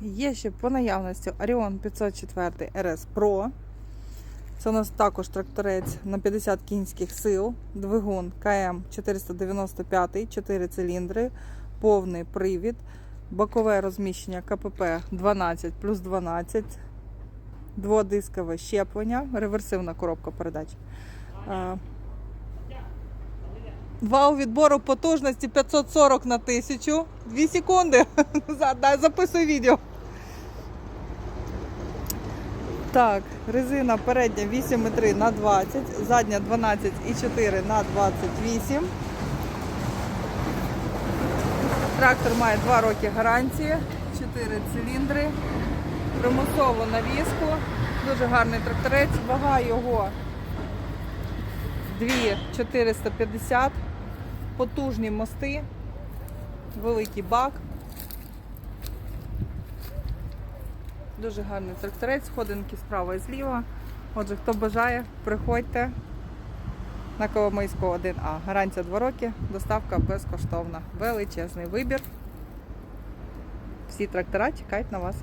є ще по наявності Orion 504 RS Pro. Це у нас також тракторець на 50 кінських сил, двигун КМ 495, 4 циліндри, повний привід, бокове розміщення КПП 12 плюс 12, дводискове щеплення, реверсивна коробка передач. Е, Вал відбору потужності 540 на 1000. 2 секунди. Записуй відео. Так, резина передня 8,3 на 20, задня 12,4 на 28. Трактор має 2 роки гарантії, 4 циліндри, примусову навіску. Дуже гарний тракторець. Вага його 2450, потужні мости, великий бак. Дуже гарний тракторець, сходинки справа і зліва. Отже, хто бажає, приходьте на Коломийського 1А. Гарантія 2 роки, доставка безкоштовна. Величезний вибір. Всі трактора чекають на вас.